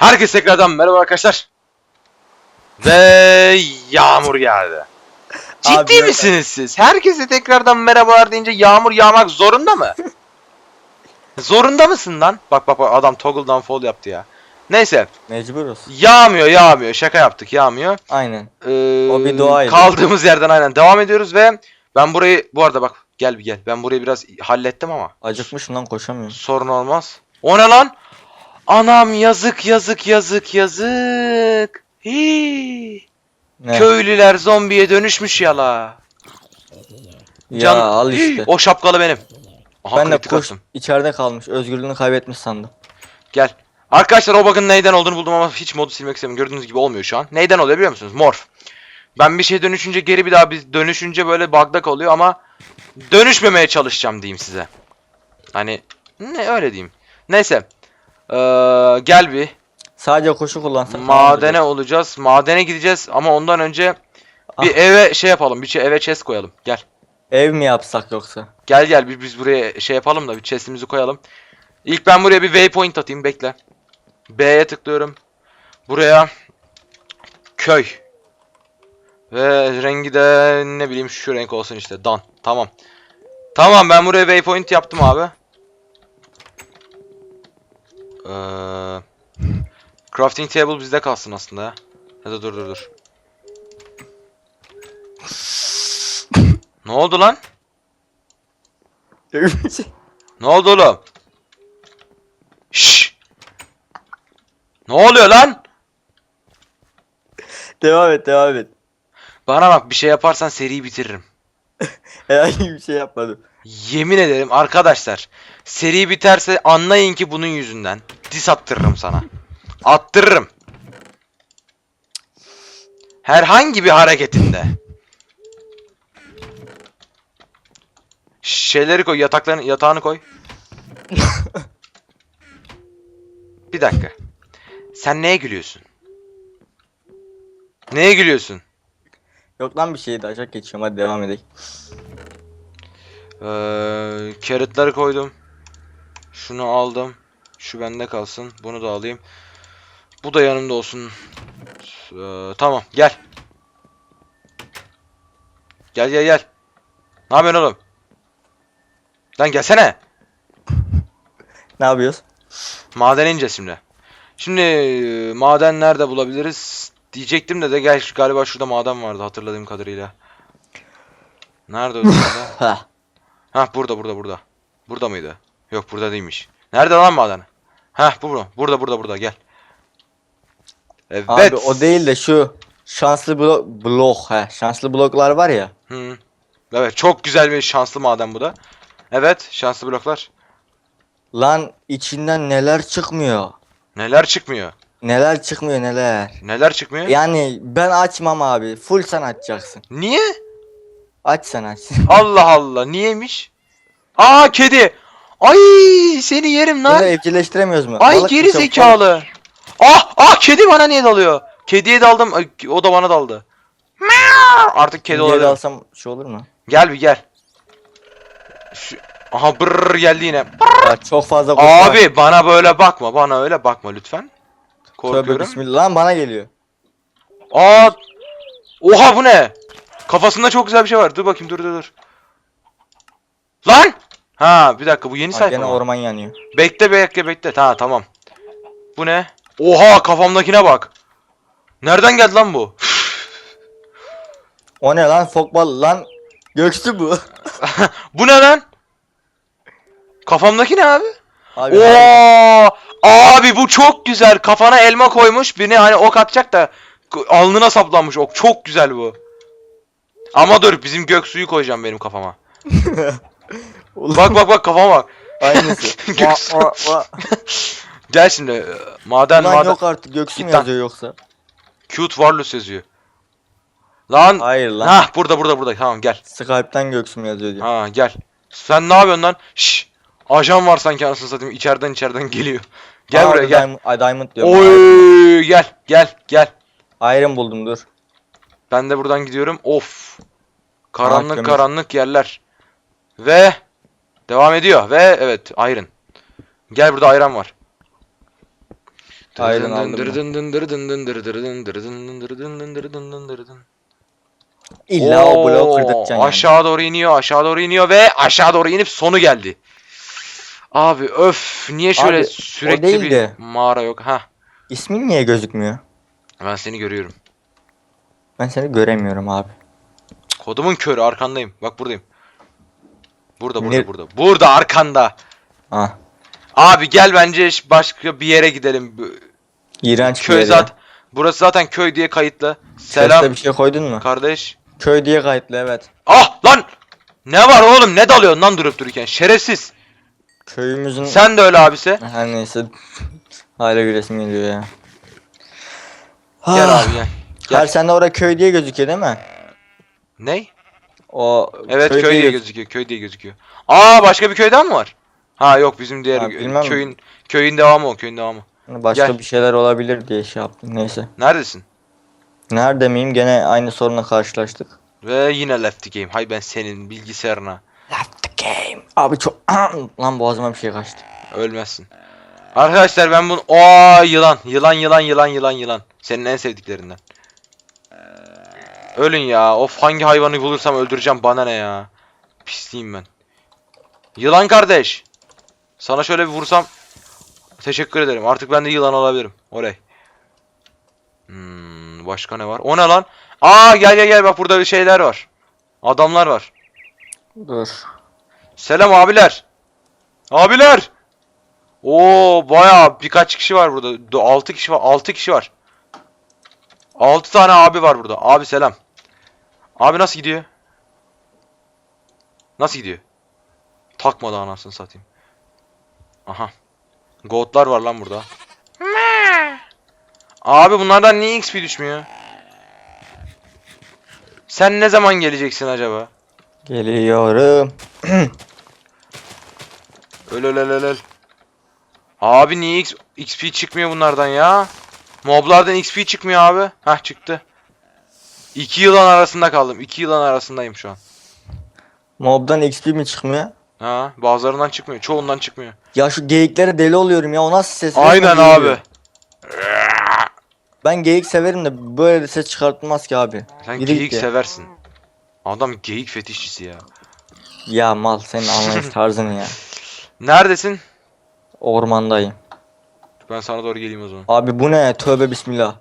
Herkese tekrardan merhaba arkadaşlar. Ve yağmur yağdı. Ciddi Abi yok misiniz siz? Herkese tekrardan merhabalar deyince yağmur yağmak zorunda mı? zorunda mısın lan? Bak bak bak adam toggle'dan fall yaptı ya. Neyse Mecburuz. yağmıyor yağmıyor şaka yaptık yağmıyor. Aynen. Ee, O bir doğaydı. Kaldığımız yerden aynen devam ediyoruz ve ben burayı bu arada bak gel bir gel ben burayı biraz hallettim ama Acıkmışım lan koşamıyorum. sorun olmaz. O ne lan? Anam yazık yazık yazık yazık. Hii. Ne? Köylüler zombiye dönüşmüş yala. ya Can- al işte. O şapkalı benim. Aha ben de koş attım. içeride kalmış. Özgürlüğünü kaybetmiş sandım. Gel. Arkadaşlar o bug'ın neyden olduğunu buldum ama hiç modu silmek istemiyorum. Gördüğünüz gibi olmuyor şu an. Neyden oluyor biliyor musunuz? Morph. Ben bir şey dönüşünce geri bir daha bir dönüşünce böyle bug'da oluyor ama dönüşmemeye çalışacağım diyeyim size. Hani ne öyle diyeyim. Neyse. Ee, gel bir. Sadece koşu kullansak. Madene olacağız. Madene gideceğiz ama ondan önce bir Ah. eve şey yapalım. Bir şey eve chest koyalım. Gel. Ev mi yapsak yoksa? Gel gel biz, biz buraya şey yapalım da bir chest'imizi koyalım. İlk ben buraya bir waypoint atayım bekle. B'ye tıklıyorum. Buraya köy. Ve rengi de ne bileyim şu renk olsun işte. Dan. Tamam. Tamam ben buraya waypoint yaptım abi. Ee, crafting table bizde kalsın aslında ya. Ya da dur dur dur. ne oldu lan? Ne oldu oğlum? Şşş. Ne oluyor lan? devam et devam et. Bana bak bir şey yaparsan seriyi bitiririm. Herhangi bir şey yapmadım. Yemin ederim arkadaşlar. Seri biterse anlayın ki bunun yüzünden. Dis attırırım sana. Attırırım. Herhangi bir hareketinde. Şeyleri koy, yataklarını, yatağını koy. bir dakika. Sen neye gülüyorsun? Neye gülüyorsun? Yok lan bir şey daha çok geçiyorum hadi devam edelim. Ee, koydum. Şunu aldım. Şu bende kalsın. Bunu da alayım. Bu da yanımda olsun. Ee, tamam gel. Gel gel gel. Ne yapıyorsun oğlum? Lan gelsene. Ne yapıyoruz? Madene ineceğiz şimdi. Şimdi e, maden nerede bulabiliriz? Diyecektim de de gel galiba şurada maden vardı hatırladığım kadarıyla. Nerede o maden? Ha. Burada burada burada. Burada mıydı? Yok burada değilmiş. Nerede lan maden? Ha bu bu. Burada burada burada gel. Evet. Abi o değil de şu şanslı blok blok he. Şanslı bloklar var ya. Hı. Evet çok güzel bir şanslı maden bu da. Evet şanslı bloklar. Lan içinden neler çıkmıyor. Neler çıkmıyor? Neler çıkmıyor neler. Neler çıkmıyor? Yani ben açmam abi. Full sen açacaksın. Niye? Aç sen aç. Allah Allah niyeymiş? Aa kedi. Ay seni yerim Bunu lan. evcilleştiremiyoruz mu? Ay Balık geri çok- zekalı. Ah ah kedi bana niye dalıyor? Kediye daldım. ay, O da bana daldı. Meow. Artık kedi Kediye olabilir. dalsam şey olur mu? Gel bir gel. Şu... Aha brrr geldi yine. Ya çok fazla var. Abi bana böyle bakma. Bana öyle bakma lütfen. Tövbe Korkuyorum. bismillah. Lan bana geliyor. Aa! Oha bu ne? Kafasında çok güzel bir şey var. Dur bakayım dur dur dur. Lan! Ha bir dakika bu yeni Bak sayfa gene mı? orman yanıyor. Bekle bekle bekle. Ha tamam. Bu ne? Oha kafamdakine bak. Nereden geldi lan bu? O ne lan fokbal lan. Göksu bu. bu ne lan? Kafamdaki ne abi? Abi Oo! Abi bu çok güzel. Kafana elma koymuş. Birine hani ok atacak da alnına saplanmış ok. Çok güzel bu. Ama dur bizim gök suyu koyacağım benim kafama. Ulan, Bak bak bak kafama bak. Aynısı. Göksu. Va- va- va. Gel şimdi. e, Maden Lan maden. yok artık Göksu Git mu lan. yazıyor yoksa? Cute Warless yazıyor. Lan. Hayır lan. Ha burada burada burada. Tamam gel. Skype'tan Göksu mu yazıyor diyor. Ha gel. Sen ne yapıyorsun lan? Şşş. Ajan var sanki anasını satayım. İçeriden içeriden geliyor. Gel Aa, buraya gel. Diamond, diamond diyorum. Oy gel gel gel. Iron buldum dur. Ben de buradan gidiyorum. Of. Karanlık kömür. karanlık yerler. Ve devam ediyor ve evet iron. Gel burada ayran var. Aynen aldım. İlla o bloğu kırdıracaksın yani. Aşağı doğru iniyor, aşağı doğru iniyor ve aşağı doğru inip sonu geldi. Abi öf niye şöyle Abi, o sürekli değil bir de. mağara yok ha? İsmin niye gözükmüyor? Ben seni görüyorum. Ben seni göremiyorum abi. Kodumun körü arkandayım. Bak buradayım. Burada burada Ne- burada. Burada arkanda. Ah. Abi gel bence ş- başka bir yere gidelim. Bu- İğrenç bir Köy yer ya. zaten. Burası zaten köy diye kayıtlı. Sesle Selam bir şey koydun mu? kardeş. Köy diye kayıtlı evet. Ah lan! Ne var oğlum? Ne dalıyorsun lan durup dururken? Şerefsiz. Köyümüzün... Sen de öyle abise. Her neyse. Hala gülesim geliyor ya. Gel Ah. abi gel. Gel. Her sende orada köy diye gözüküyor değil mi? Ney? O Evet köy, diye göz- gözüküyor. Köy diye gözüküyor. Aa başka bir köyden mi var? Ha yok bizim diğer Ha, bilmem. köyün köyün devamı o köyün devamı. Başka Gel. bir şeyler olabilir diye şey yaptım. Neyse. Neredesin? Nerede miyim? Gene aynı sorunla karşılaştık. Ve yine left game. Hay ben senin bilgisayarına. Game. Abi çok... Lan boğazıma bir şey kaçtı. Ölmezsin. Arkadaşlar ben bunu... Aa yılan. Yılan yılan yılan yılan yılan. Senin en sevdiklerinden. Ölün ya. Of hangi hayvanı bulursam öldüreceğim bana ne ya. Pisliyim ben. Yılan kardeş. Sana şöyle bir vursam. Teşekkür ederim. Artık ben de yılan olabilirim. Oley. Hmm, başka ne var? O ne lan? Aa gel gel gel bak burada bir şeyler var. Adamlar var. Dur. Selam abiler. Abiler. Oo bayağı birkaç kişi var burada. 6 kişi var. 6 kişi var. 6 tane abi var burada. Abi selam. Abi nasıl gidiyor? Nasıl gidiyor? Takmadı anasını satayım. Aha. Goatlar var lan burada. Abi bunlardan niye XP düşmüyor? Sen ne zaman geleceksin acaba? Geliyorum. Öl öl öl öl. Abi niye X- XP çıkmıyor bunlardan ya? Moblardan XP çıkmıyor abi. Hah çıktı. İki yılan arasında kaldım. İki yılan arasındayım şu an. Mob'dan XP mi çıkmıyor? Ha, bazılarından çıkmıyor. Çoğundan çıkmıyor. Ya şu geyiklere deli oluyorum ya. O nasıl ses? Aynen abi. geliyor. Ben geyik severim de böyle de ses çıkartmaz ki abi. Sen Yürü geyik ya. seversin. Adam geyik fetişçisi ya. Ya mal senin anlayış tarzın ya. Neredesin? Ormandayım. Ben sana doğru geleyim o zaman. Abi bu ne? Tövbe bismillah.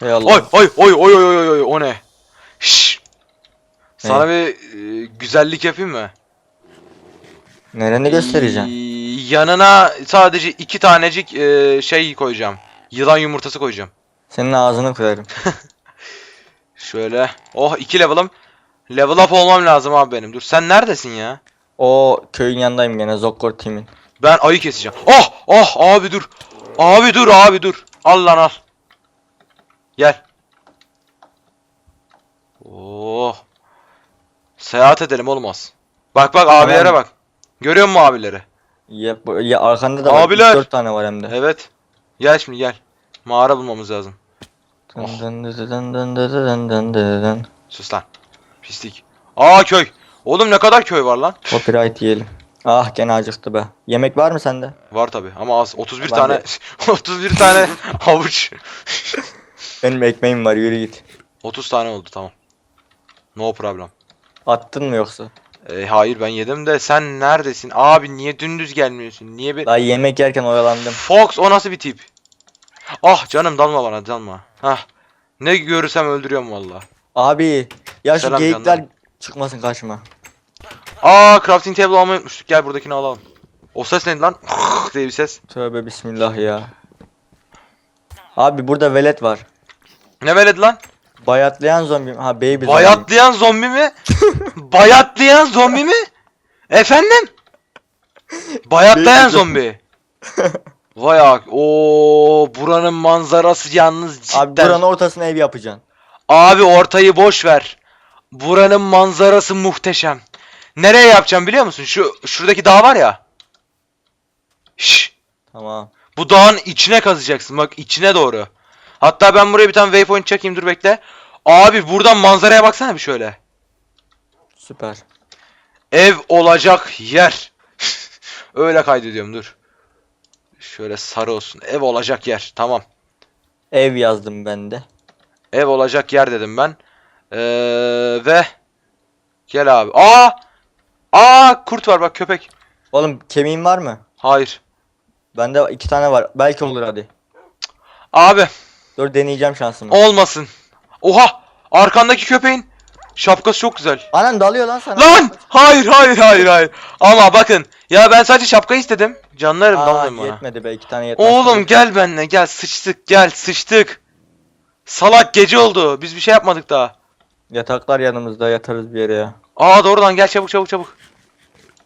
Hey Allah. Oy oy oy oy oy oy oy o ne? Şşş. Sana bir e, güzellik yapayım mı? Nereni göstereceğim? Yanına sadece iki tanecik e, şey koyacağım. Yılan yumurtası koyacağım. Senin ağzını kırarım. Şöyle. Oh iki level'ım. Level up olmam lazım abi benim. Dur sen neredesin ya? O köyün yanındayım gene Zokkor team'in. Ben ayı keseceğim. Oh! Oh! Abi dur. Abi dur abi dur. Al lan al. Gel. Oh. Seyahat edelim olmaz. Bak bak abilere bak. Görüyor musun abileri? Ya, ya arkanda da Abiler. 4 tane var hem de. Evet. Gel şimdi gel. Mağara bulmamız lazım. Oh. Sus lan. Pislik. Aa köy. Oğlum ne kadar köy var lan? Copyright yiyelim. Ah gene acıktı be. Yemek var mı sende? Var tabi ama az. 31 Ben tane de. 31 tane havuç. Benim ekmeğim var yürü git. 30 tane oldu tamam. No problem. Attın mı yoksa? E, hayır ben yedim de sen neredesin? Abi niye dümdüz gelmiyorsun? Niye bir... Daha yemek yerken oyalandım. Fox o nasıl bir tip? Ah canım dalma bana dalma. Hah. Ne görürsem öldürüyorum valla. Abi ya şu Selam geyikler canlarım. Çıkmasın karşıma. Aa crafting table almayı unutmuştuk. Gel buradakini alalım. O ses neydi lan? diye bir ses. Tövbe bismillah ya. Abi burada velet var. Ne veledi lan? Bayatlayan zombi. Ha baby zombi. Bayatlayan zombi mi? Bayatlayan zombi mi? Efendim? Bayatlayan Baby zombi. Vay ak. Oo buranın manzarası yalnız cidden. Abi buranın ortasına ev yapacaksın. Abi ortayı boş ver. Buranın manzarası muhteşem. Nereye yapacağım biliyor musun? Şu şuradaki dağ var ya. Şş, Tamam. bu dağın içine kazacaksın. Bak içine doğru. Hatta ben buraya bir tane waypoint çekeyim dur bekle. Abi buradan manzaraya baksana bir şöyle. Süper. Ev olacak yer. Öyle kaydediyorum dur. Şöyle sarı olsun. Ev olacak yer. Tamam. Ev yazdım ben de. Ev olacak yer dedim ben. Ee, ve gel abi. Aa! Aa kurt var bak köpek. Oğlum kemiğin var mı? Hayır. Bende iki tane var. Belki olur hadi. Abi Dur deneyeceğim şansımı. olmasın. Oha! Arkandaki köpeğin şapkası çok güzel. Anan dalıyor lan sana. Lan! Hayır hayır hayır hayır. Ama bakın ya ben sadece şapka istedim. Canlarım Aa, dalmayın bana. yetmedi be iki tane yetmez. Oğlum gel benimle gel sıçtık gel sıçtık. Salak gece oldu. Biz bir şey yapmadık daha. Yataklar yanımızda yatarız bir yere ya. Aa doğru lan gel çabuk çabuk çabuk.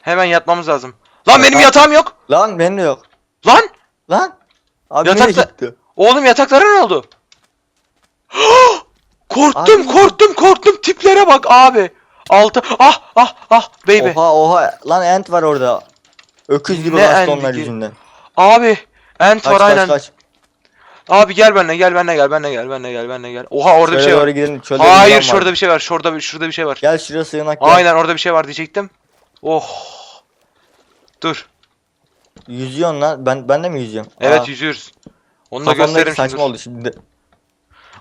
Hemen yatmamız lazım. Lan benim Yatak- yatağım yok. Lan benim de yok. Lan! Lan! Abi Yatakta- nereye gitti? Oğlum yataklara ne oldu? korktum Abi- korktum korktum tiplere bak abi. Altı ah ah ah baby. Oha oha lan ent var orada. Öküz gibi Ne bastı enti onlar ki? yüzünden. Abi ent var kaç aynen. kaç. Abi gel benimle gel benimle gel benimle gel benimle gel benimle gel. Oha orada bir Şöyle şey doğru var. gidelim. Çölde Hayır şurada bir şey var. Şurada bir şurada bir şey var. Gel şuraya sığınak gel. Aynen orada bir şey var diyecektim. Oh. Dur. Yüzüyorsun lan. Ben ben de mi yüzüyorum? Evet Aa, yüzüyoruz. Onu da kafamdaki gösteririm şimdi. saçma dur. oldu şimdi.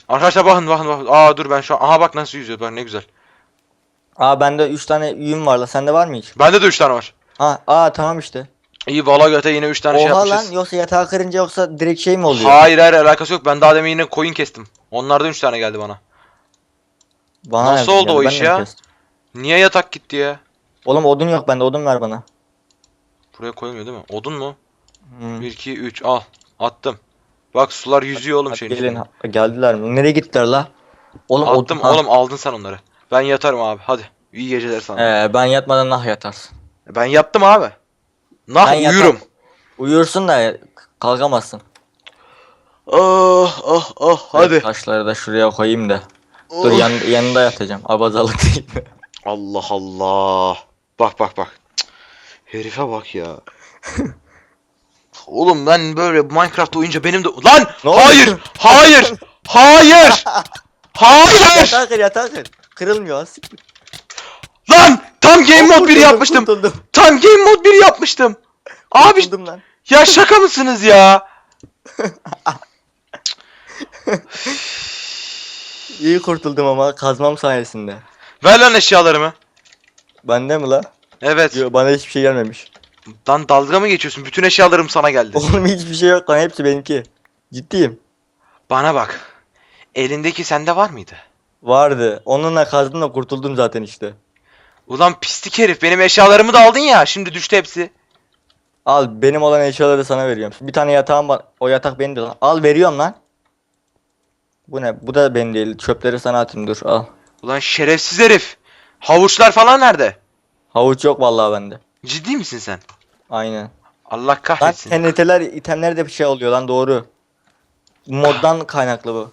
Arkadaşlar bakın bakın bakın. Aa dur ben şu an. Aha bak nasıl yüzüyor bak ne güzel. Aa bende 3 tane yün var la. Sende var mı hiç? Bende de 3 tane var. Ha, aa tamam işte. İyi vala göte yine 3 tane şey Oha lan yapmışız. yoksa yatağı kırınca yoksa direkt şey mi oluyor? Hayır hayır alakası yok. Ben daha demin yine koyun kestim. Onlardan 3 tane geldi bana. Bana Nasıl nereden oldu o geldi? iş ya? kestim. Niye yatak gitti ya? Oğlum odun yok bende odun ver bana. Buraya koyulmuyor değil mi? Odun mu? Hı. 1 2 3 al. Attım. Bak sular yüzüyor oğlum Hadi şeyin gelin içinde. ha- geldiler mi? Nereye gittiler la? Oğlum Attım ha. oğlum aldın sen onları. Ben yatarım abi hadi. İyi geceler sana. Ee, ben yatmadan nah yatarsın. Ben yattım abi. Nah Ben uyurum. Uyursun da kalkamazsın. Ah ah ah hadi. Taşları da şuraya koyayım da. Dur Oh. yan, yanında yatacağım. Abazalık değil. Allah Allah. Bak bak bak. Cık. Herife bak ya. Oğlum ben böyle Minecraft oyunca benim de... Lan! Ne oldu? hayır! Hayır! Hayır! Hayır! yatağı kır yatağı kır. Kırılmıyor. Lan! Tam Game Mode 1 Kurtuldum, yapmıştım. kurtuldum. Tam Game Mode 1 yapmıştım. Abi Kurtuldum lan. ya şaka mısınız ya? İyi kurtuldum ama kazmam sayesinde. Ver lan eşyalarımı. Bende mi la? Evet. Yok bana hiçbir şey gelmemiş. Lan dalga mı geçiyorsun? Bütün eşyalarım sana geldi. Oğlum hiçbir şey yok lan hepsi benimki. Ciddiyim. Bana bak. Elindeki sende var mıydı? Vardı. Onunla kazdım da kurtuldum zaten işte. Ulan pislik herif benim eşyalarımı da aldın ya. Şimdi düştü hepsi. Al benim olan eşyaları sana veriyorum. Bir tane yatağım var. O yatak benim de lan. Al veriyorum lan. Bu ne? Bu da benim değil. Çöpleri sana atayım dur al. Ulan şerefsiz herif. Havuçlar falan nerede? Havuç yok vallahi bende. Ciddi misin sen? Aynen. Allah Lan kahretsin. TNT'ler, itemler de bir şey oluyor lan doğru. Moddan kaynaklı bu.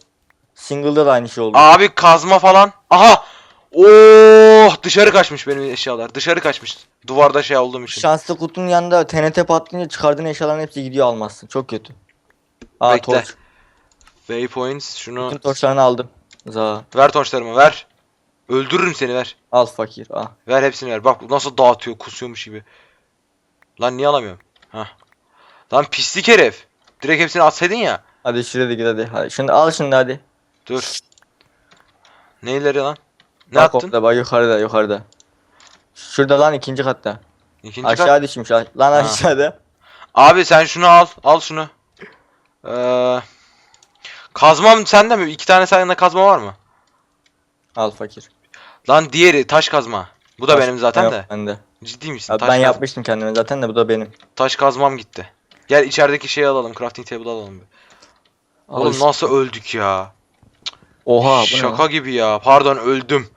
Single'da da aynı şey oldu. Abi kazma falan. Aha! Oh! Dışarı kaçmış benim eşyalar. Dışarı kaçmış. Duvarda şey olduğum için. Şanslı kutunun yanında TNT patlayınca çıkardığın eşyaların hepsi gidiyor almazsın. Çok kötü. Aa Bekle. torç. Waypoints şunu Bütün torçlarını aldım. Za. ver torçlarımı ver. Öldürürüm seni ver. Al fakir al. Ver hepsini ver. Bak nasıl dağıtıyor, kusuyormuş gibi. Lan niye alamıyorum? Hah. Lan pislik herif. Direkt hepsini atsaydın ya. Hadi şuraya da git hadi. hadi. Şimdi al şimdi hadi. Dur. Neyleri lan? Ne bak attın? orada bak yukarıda yukarıda. Şurada lan ikinci katta. İkinci Aşağı kat. düşmüş. Lan Ha. aşağıda. Abi sen şunu al. Al şunu. Ee, kazmam sende mi? İki tane sende kazma var mı? Al fakir. Lan diğeri taş kazma. Bu da Taş- benim zaten Yok, de. Bende. Ciddi misin? Abi taş ben kaz- yapmıştım kendime zaten de bu da benim. Taş kazmam gitti. Gel içerideki şeyi alalım. Crafting table alalım. bir. Al Oğlum işte. nasıl öldük ya? Oha bu ne Şaka lan? gibi ya. Pardon öldüm.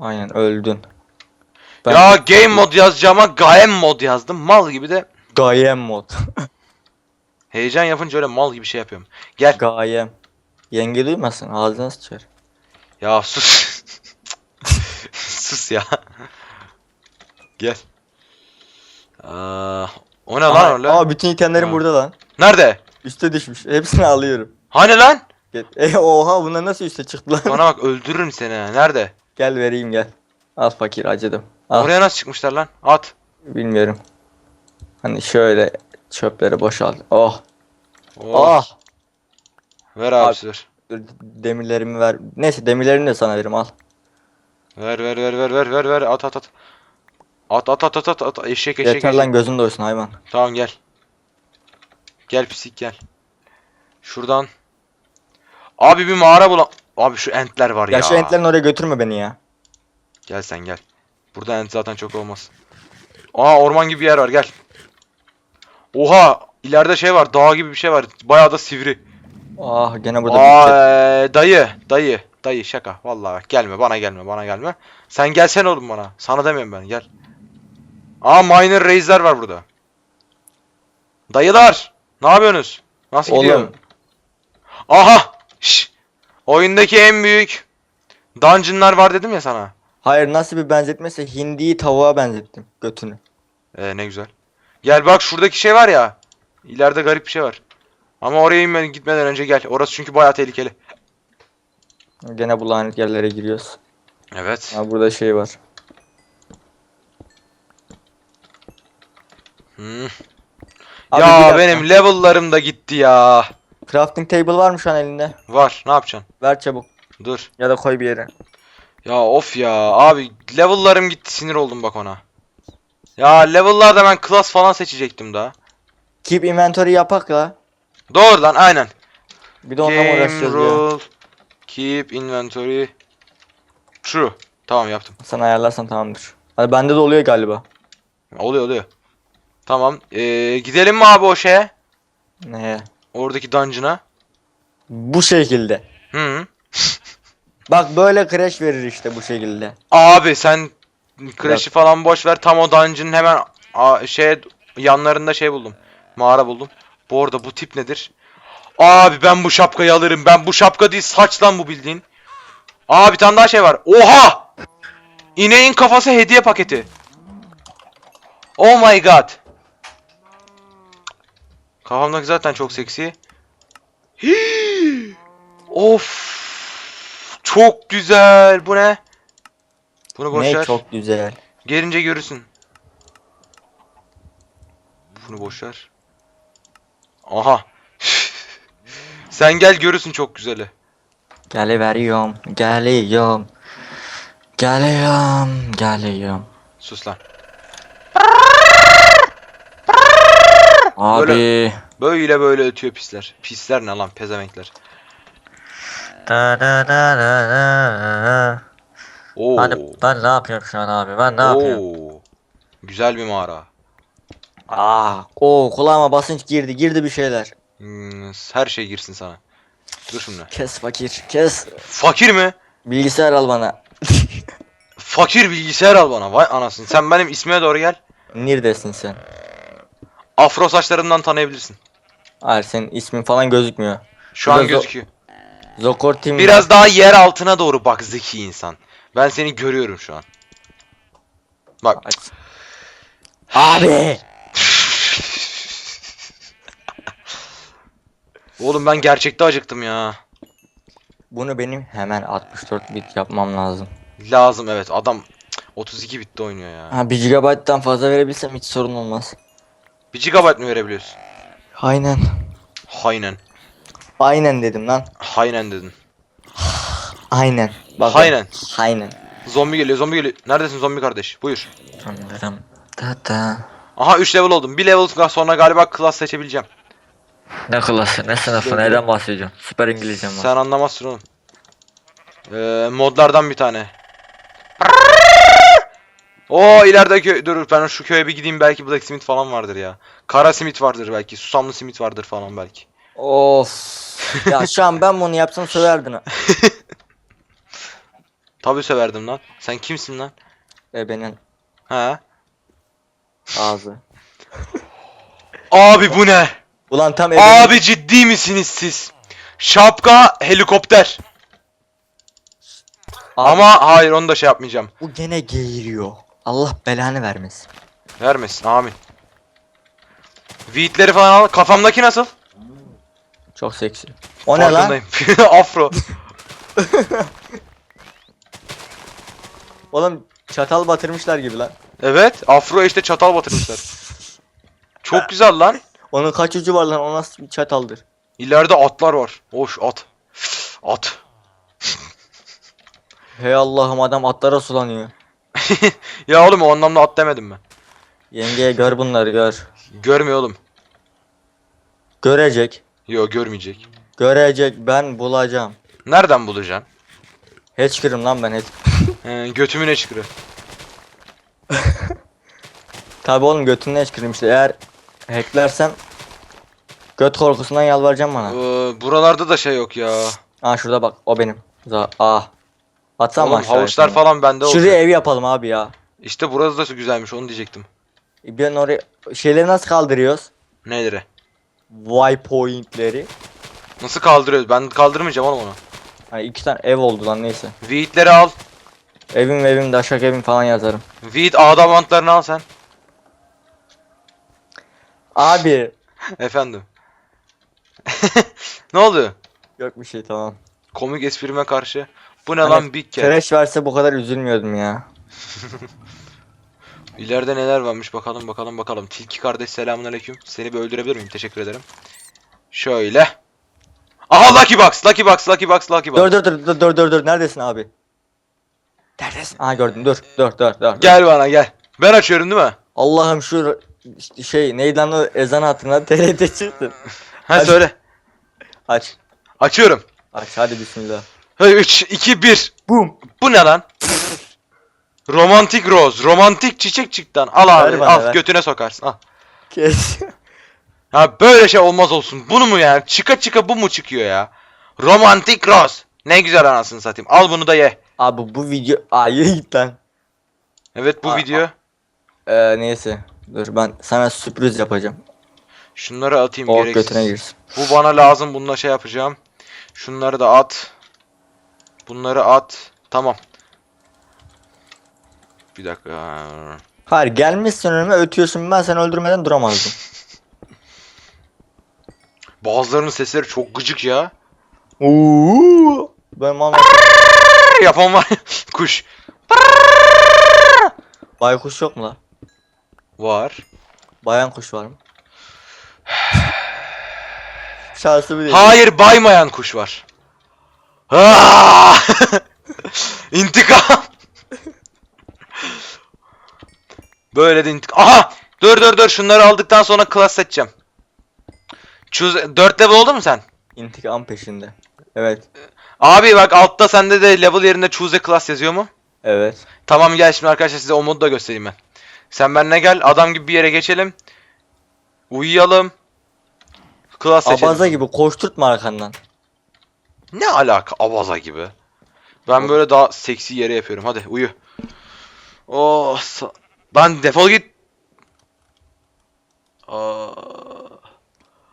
Aynen öldün. Ben Ya game mod yazacağıma game mod yazdım. Mal gibi de Gayem mod. heyecan yapınca öyle mal gibi şey yapıyorum. Gel. Gayem. Yenge duymasın ağzına sıçar. Ya sus. sus ya. Gel. Aa, o ne lan öyle? aa bütün itemlerim Ha. burada lan. Nerede? Üste düşmüş. Hepsini alıyorum. Hani lan? E oha bunlar nasıl üste çıktı lan? Bana bak öldürürüm seni. Nerede? Gel vereyim gel. Al fakir acıdım. Al. Oraya nasıl çıkmışlar lan? At. Bilmiyorum. Hani şöyle Çöpleri boşalt. Oh. Oh. Oh. Ver Abi. abi Demirlerimi ver. Neyse demirlerini de sana veririm al. Ver ver ver ver ver ver ver at at at. At at at at at at eşek eşek Yeter eşek. lan gözün doysun hayvan. Tamam gel. Gel pislik gel. Şuradan. Abi bir mağara bulam. Abi şu entler var ya. Ya şu entlerin oraya götürme beni ya. Gel sen gel. Burada ent zaten çok olmaz. Aa orman gibi bir yer var gel. Oha ileride şey var dağ gibi bir şey var. Bayağı da sivri. Ah gene burada Aa bir ee, dayı dayı dayı şaka vallahi bak gelme bana gelme bana gelme. Sen gelsen oğlum bana. Sana demiyorum ben gel. Aa miner reisler var burada. Dayılar ne yapıyorsunuz? Nasıl gidiyor? Oğlum Aha! Şş! Oyundaki en büyük dungeonlar var dedim ya sana. hayır nasıl bir benzetmese hindiyi tavuğa benzettim götünü. Ee, ne güzel. Gel bak şuradaki şey var ya. İleride garip bir şey var. Ama oraya inme, gitmeden önce gel. Orası çünkü bayağı tehlikeli. Gene bu lanet yerlere giriyoruz. Evet. Ha burada şey var. Hmm. Abi ya benim level'larım da gitti ya. Crafting table var mı şu an elinde? Var. Ne yapacaksın? Ver çabuk. Dur. Ya da koy bir yere. Ya of ya. Abi level'larım gitti. Sinir oldum bak ona. Ya level'larda ben class falan seçecektim daha. Keep inventory yapak la. Doğru lan aynen. Bir de onunla uğraşacağız ya? Keep inventory. True. Tamam yaptım. Sen ayarlarsan tamamdır. Hadi bende de oluyor galiba. Oluyor oluyor. Tamam. Ee, gidelim mi abi o şeye? Ne? Oradaki dungeon'a. Bu şekilde. Hı -hı. Bak böyle crash verir işte bu şekilde. Abi sen Crash'ı falan boş ver. Tam o dungeon'ın hemen şey yanlarında şey buldum. Mağara buldum. Bu arada bu tip nedir? Abi ben bu şapkayı alırım. Ben bu şapka değil saç lan bu bildiğin. Aa bir tane daha şey var. Oha! İneğin kafası hediye paketi. Oh my god. Kafamdaki zaten çok seksi. Hii! of. Çok güzel. Bu ne? Bunu boş ne ver. çok güzel. Gelince görürsün. Bunu boş ver. Aha. Sen gel görürsün çok güzeli. Geliveriyorum, geliyorum. Geliyorum, geliyorum. Sus lan. Abi. Böyle böyle ötüyor pisler. Pisler ne lan pezevenkler. Da da da da da. Oo. Hani ben ne yapıyorum şu an abi? Ben ne yapıyorum? Oo. Güzel bir mağara. Aa, o kulağıma basınç girdi, girdi bir şeyler. Hmm, her şey girsin sana. Dur şimdi. Kes fakir, kes. Fakir mi? Bilgisayar al bana. Fakir bilgisayar al bana. Vay anasını. Sen benim ismime doğru gel. Neredesin sen? Afro saçlarımdan tanıyabilirsin. Hayır senin ismin falan gözükmüyor. Şu an Biraz o- gözüküyor. Zokor Team Biraz daha yer altına doğru bak zeki insan. Ben seni görüyorum şu an. Bak. Aç. Abi. Oğlum ben gerçekte acıktım ya. Bunu benim hemen 64 bit yapmam lazım. Lazım evet adam cık, 32 bitte oynuyor ya. Ha 1 GB'dan fazla verebilsem hiç sorun olmaz. 1 GB mı verebiliyorsun? Aynen. Haynen. Aynen dedim lan. Haynen dedin. Aynen. Bak, Aynen. Aynen. Zombi geliyor zombi geliyor. Neredesin zombi kardeş? Buyur. Sanırım. Da da. Aha 3 level oldum. Bir level sonra galiba class seçebileceğim. Ne klası, ne sınıfı, neyden bahsediyorsun? Süper İngilizcem var. Sen anlamazsın oğlum. Ee, modlardan bir tane. O ileride köy dur ben şu köye bir gideyim belki Black Smith falan vardır ya. Kara simit vardır belki. Susamlı simit vardır falan belki. Of. ya şu an ben bunu yapsam söverdin ha. Tabii söverdim lan. Sen kimsin lan? Ebenin Ha? ağzı. Abi bu ne? Ulan tam ebenin. Abi ciddi misiniz siz? Şapka helikopter. Abi, Ama hayır onu da şey yapmayacağım. bu gene geğiriyor. Allah belanı vermesin. Vermesin amin. Weedleri falan al. Kafamdaki nasıl? Çok seksi. O ne lan? Farkındayım. Afro. Oğlum çatal batırmışlar gibi lan. Evet. Afro işte çatal batırmışlar. Çok güzel lan. Onun kaç ucu var lan? O nasıl bir çataldır? İleride atlar var. Hoş at. At. Hey Allah'ım adam atlara sulanıyor. Ya oğlum o anlamda at demedim ben. Yengeye gör bunları gör. Görmüyor oğlum. Görecek. Yo görmeyecek. Görecek ben bulacağım. Nereden bulacaksın? Hatchker'ım lan ben hiç. He, götümün eşkırı. Tabi oğlum götünün hatchker'ım işte eğer hacklersen göt korkusundan yalvaracağım bana. Ee, buralarda da şey yok ya. Aa şurada bak o benim. Za ah. Atsam mı Oğlum havuçlar şimdi? falan bende olacak. Şuraya ev yapalım abi ya. İşte burası da güzelmiş onu diyecektim. Ben oraya şeyleri nasıl kaldırıyoruz? Neleri? Waypoint'leri. Nasıl kaldırıyoruz? Ben kaldırmayacağım oğlum onu. Hani iki tane ev oldu lan neyse. Weed'leri al. Evim evim daşak evim falan yazarım. Weed adamantlarını al sen. Abi. Efendim. ne oldu? Yok bir şey tamam. Komik esprime karşı. Bu ne Hani lan Big Cat? Trash verse bu kadar üzülmüyordum ya. İleride neler varmış bakalım bakalım bakalım. Tilki kardeş selamünaleyküm. Seni bir öldürebilir miyim? Teşekkür ederim. Şöyle. Aha Lucky Box, Lucky Box, Lucky Box, Lucky Box. Dur dur dur dur dur dur dur neredesin abi? Neredesin? Aha gördüm dur dur dur dur. Gel bana gel. Ben açıyorum değil mi? Allah'ım şu işte şey neydi lan o ezan hatırına TRT çıktı. Ha Hadi. söyle. Aç. Açıyorum. Aç hadi bismillah. 3 2 1. Boom. Bu ne lan? Romantik roz, romantik çiçek çıktan. Al abi, Ver bana, al ver. götüne sokarsın. Al. Kes. Ha böyle şey olmaz olsun. Bunu mu ya? Çıka çıka bu mu çıkıyor ya? Romantik roz. Ne güzel anasını satayım. Al bunu da ye. abi bu video Aa yürü git lan. Evet bu Aa, video. Ee, neyse. Dur ben sana sürpriz yapacağım. Şunları atayım O gereksiz. götüne girsin. Bu bana lazım. Bununla şey yapacağım. Şunları da at. Bunları at. Tamam. Bir dakika. Hayır gelmişsin önüme ötüyorsun ben seni öldürmeden duramazdım. Bazılarının sesleri çok gıcık ya. Oo. Ben mal Yapan var. Kuş. baykuş yok mu la? Var. Bayan kuş var mı? Şansımı değil. Hayır baymayan kuş var. Aa! İntikam. Böyle de intikam. Aha! Dur dur dur şunları aldıktan sonra class seçeceğim. Choose 4 level oldu mu sen? İntikam peşinde. Evet. Abi bak altta sende de level yerine choose a class yazıyor mu? Evet. Tamam gel şimdi arkadaşlar size o modu da göstereyim ben. Sen benimle gel adam gibi bir yere geçelim. Uyuyalım. Class seçelim. Abaza gibi koşturtma arkandan. Ne alaka abaza gibi? Ben böyle daha seksi yere yapıyorum. Hadi uyu. Oh, lan defol git. Aa.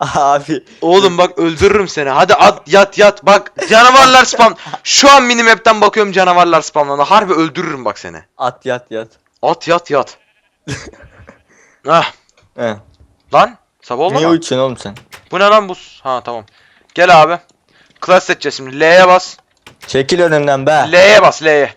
Abi. Oğlum bak öldürürüm seni. Hadi at yat yat. Bak canavarlar spam. Şu an minimap'ten bakıyorum canavarlar spamlandı. Harbi öldürürüm bak seni. At yat yat. At yat yat. ah He. lan sabah oldu Niye uçuyorsun oğlum sen? Bu ne lan bu? Ha tamam. Gel abi. Class seçeceğiz şimdi. L'ye bas. Çekil önümden be. L'ye bas L'ye.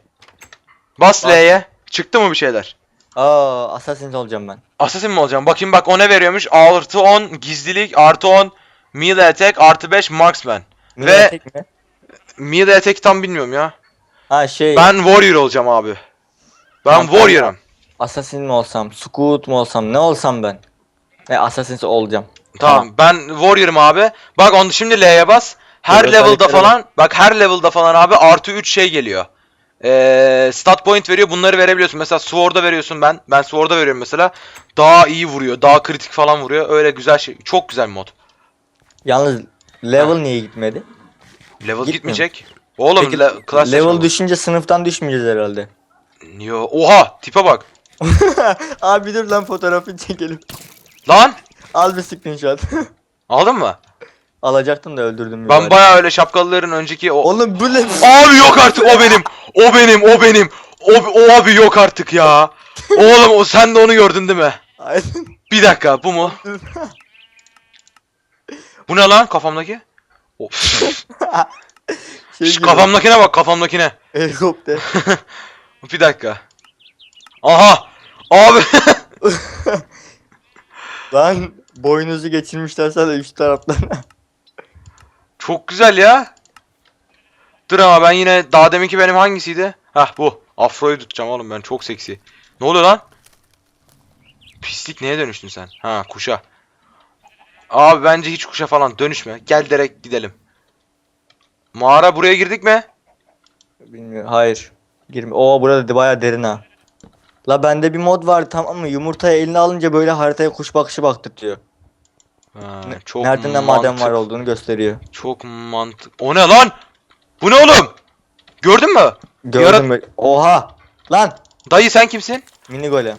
Bas Bas. L'ye. Çıktı mı bir şeyler? Aa, Assassin olacağım ben. Assassin mi olacağım? Bakayım bak o ne veriyormuş? Artı 10 gizlilik, artı 10 melee attack, artı 5 marksman. Ve- tek mi? Melee attack tam bilmiyorum ya. Ha şey. Ben warrior olacağım abi. Ben Tamam, warrior'ım. Assassin mi olsam, Scout mu olsam, ne olsam ben? Ne Assassin olacağım. Tamam. Ben warrior'ım abi. Bak onu şimdi L'ye bas. Her Evet, level'da falan bak her level'da falan abi artı 3 şey geliyor. Ee, stat point veriyor. Bunları verebiliyorsun. Mesela Sword'a veriyorsun ben. Ben Sword'a veriyorum mesela. Daha iyi vuruyor. Daha kritik falan vuruyor. Öyle güzel şey. Çok güzel bir mod. Yalnız level niye gitmedi? Level Gitmiyor. gitmeyecek. Oğlum Peki, le- class level seçme. düşünce sınıftan düşmeyeceğiz herhalde. Yo, oha tipe bak. Abi dur lan fotoğrafını çekelim. Lan Al bir screenshot. aldın mı? Alacaktım da öldürdüm. Ben mübarek. bayağı öyle şapkalıların önceki o Oğlum ne? Abi yok artık o benim. O benim, o benim. O, o abi yok artık ya. Oğlum o sen de onu gördün değil mi? Aynen. Bir dakika bu mu? Bu ne lan kafamdaki? O- şey Şş, gibi, kafamdakine bak kafamdakine. Helikopter. Bir dakika. Aha! Abi! lan Boynuzu geçirmişler sana üç taraftan. Çok güzel ya. Dur ama ben yine daha deminki benim hangisiydi? Hah bu. Afro'yu tutacağım oğlum ben çok seksi. Ne oluyor lan? Pislik neye dönüştün sen? Ha kuşa. Abi bence hiç kuşa falan dönüşme. Gel direkt gidelim. Mağara buraya girdik mi? Bilmiyorum. Hayır. Girme. Oo burada bayağı derin ha. La bende bir mod var tamam mı? Yumurtayı eline alınca böyle haritaya kuş bakışı baktırtıyor. Ha, Ne- çok Nerede ne maden var olduğunu gösteriyor. Çok mantık. O ne lan? Bu ne oğlum? Gördün mü? Gördüm böyle. Oha! Lan! Dayı sen kimsin? Mini golem.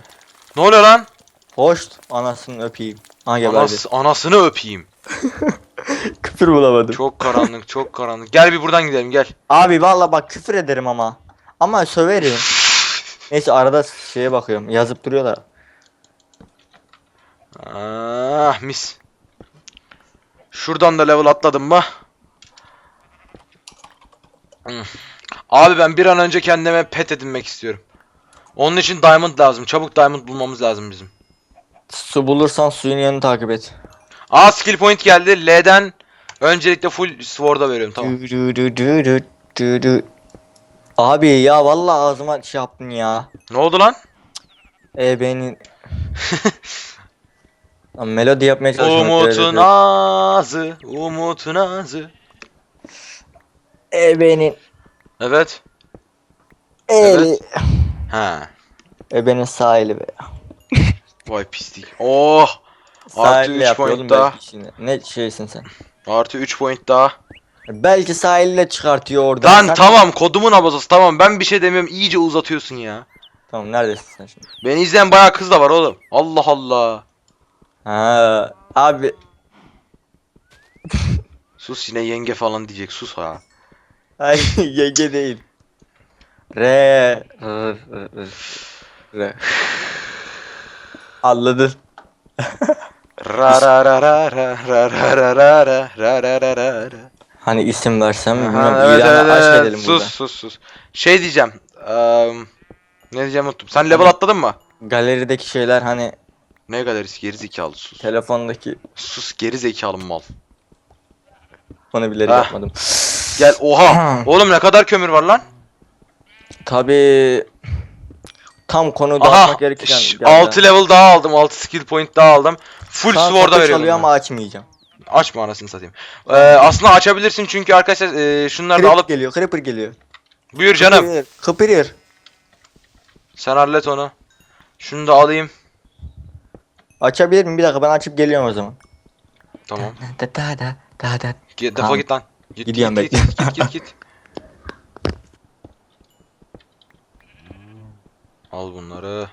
Ne oluyor lan? Hoş. Anasını öpeyim. Ha geberdi. Anas, anasını öpeyim. Küfür bulamadım. Çok karanlık, çok karanlık. Gel bir buradan gidelim gel. Abi valla bak küfür ederim ama. Ama söverim. Neyse arada şeye bakıyorum. Yazıp duruyorlar. Ah mis. Şuradan da level atladım mı? Hmm. Abi ben bir an önce kendime pet edinmek istiyorum. Onun için diamond lazım. Çabuk diamond bulmamız lazım bizim. Su bulursan suyun yanını takip et. Aa skill point geldi. L'den öncelikle full sword'a veriyorum tamam. Dü dü dü dü dü dü. Abi ya valla ağzıma şey yaptın ya. Ne oldu lan? E benim Lan melodi yapmaya çalışıyorum. Umutun ağzı, umutun ağzı. E benim Evet. eli. Ha. E benim sağ eli be. Vay pislik. Oh. Sağ Artı elle üç yapıyor point oğlum daha. Ne şeysin sen? Artı 3 point daha. Belki sağ elle çıkartıyor oradan. Lan Sen- tamam kodumun abazası tamam ben bir şey demiyorum iyice uzatıyorsun ya. Tamam neredesin sen şimdi? Beni izleyen bayağı kız da var oğlum. Allah Allah. Ha abi Sus yine yenge falan diyecek sus ha. Ay yenge değil. Re. R, R, R, R. Anladın. Ra ra ra ra ra ra ra ra ra ra ra ra ra ra ra. Hani isim versem bilmiyorum. Evet, İlanı evet, aşk edelim Sus burada. sus sus. Şey diyeceğim. eee, ne diyeceğim unuttum. Sen level atladın mı? Galerideki şeyler hani Ne galerisi geri zekalı sus. telefondaki Sus geri zekalı mal. onu bilerek Ah. yapmadım. Gel oha. Oğlum ne kadar kömür var lan? Tabi tam konu Aha. dağıtmak gerekirken. şş, geldi. 6 level daha aldım. 6 skill point daha aldım. Full an sword'a kapı veriyorum. çalıyor ben. ama açmayacağım. Açma anasını satayım. Ee, aslında açabilirsin çünkü arkadaşlar e, şunları da Creeper alıp geliyor, Creeper geliyor. buyur canım. Creeper, Creeper. Sen hallet onu. Şunu da alayım. Açabilir miyim? Bir dakika ben açıp geliyorum o zaman. Tamam. Da da da da da. Git, defol Tamam. git lan. Git, Gidiyorum git, bekle. git, git, git, git. Al bunları.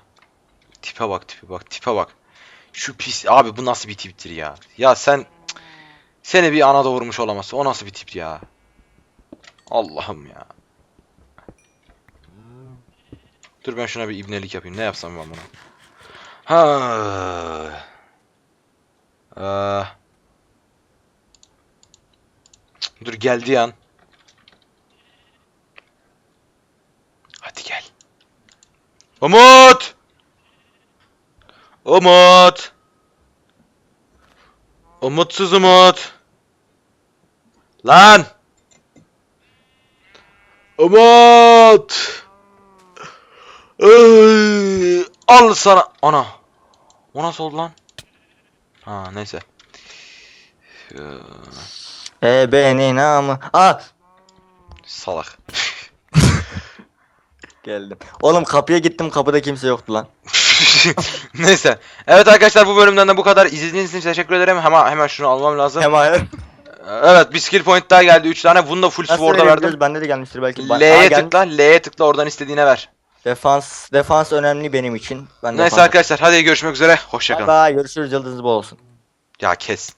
Tipe bak, tipe bak, tipe bak. Şu pis abi bu nasıl bir tiptir ya? Ya sen seni bir ana doğurmuş olamazsın. O nasıl bir tip ya? Allah'ım ya. Dur ben şuna bir ibnelik yapayım. Ne yapsam ben buna? Ha. Ee, Dur geldi an. Hadi gel. Umut! Umut! Umutsuz Umut! Lan! Umut! Ay, Al sana. Ana. O nasıl oldu lan? Ha neyse. Ee, E benim namı. Aa Salak. geldim. Oğlum kapıya gittim kapıda kimse yoktu lan. Neyse. Evet arkadaşlar bu bölümden de bu kadar. İzlediğiniz için teşekkür ederim. Hemen hemen şunu almam lazım. Hemen. Evet bir skill point daha geldi 3 tane. Bunu da full Nasıl sword'a verdim. Bende de gelmiştir belki. Aa, L'ye gelmiş. tıkla. L'ye tıkla oradan istediğine ver. Defans defans önemli benim için. Ben Neyse defans- arkadaşlar hadi görüşmek üzere. Bye Hoşçakalın. bye görüşürüz yıldızınız bol olsun. Ya kes.